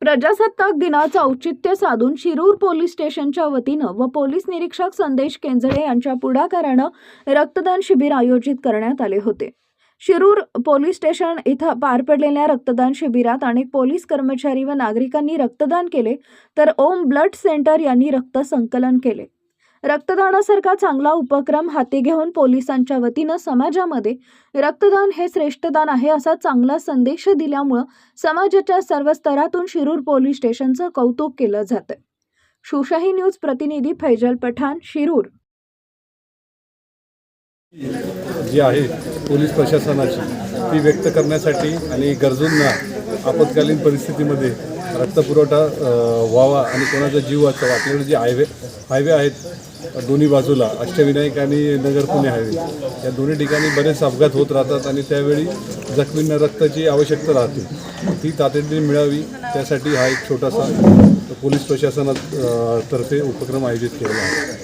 प्रजासत्ताक दिनाचं औचित्य साधून शिरूर पोलीस स्टेशनच्या वतीनं व पोलीस निरीक्षक संदेश केंजळे यांच्या पुढाकारानं रक्तदान शिबिर आयोजित करण्यात आले होते. शिरूर पोलीस स्टेशन इथं पार पडलेल्या रक्तदान शिबिरात अनेक पोलीस कर्मचारी व नागरिकांनी रक्तदान केले तर ओम ब्लड सेंटर यांनी रक्त संकलन केले. रक्तदानासारखा चांगला उपक्रम हाती घेऊन पोलिसांच्या वतीनं समाजामध्ये रक्तदान हे श्रेष्ठदान आहे असा चांगला संदेश दिल्यामुळं समाजाच्या सर्व स्तरातून शिरूर पोलीस स्टेशनचं कौतुक केलं जातं सुशाही न्यूज प्रतिनिधी फैजल पठाण शिरूर. जी आहे पोलीस प्रशासनाची ती व्यक्त करण्यासाठी आणि गरजूंना आपत्कालीन परिस्थितीमध्ये रक्तपुरवठा व्हावा आणि कोणाचा जीव वाचावा आपल्याकडे जे हायवे हायवे आहेत दोन्ही बाजूला अष्टविनायक आणि नगर पुणे हायवे या दोन्ही ठिकाणी बरेच अपघात होत राहतात आणि त्यावेळी जखमींना रक्ताची आवश्यकता राहते. ती तातडीने मिळावी त्यासाठी हा एक छोटासा पोलीस प्रशासनात तर्फे उपक्रम आयोजित केलेला आहे.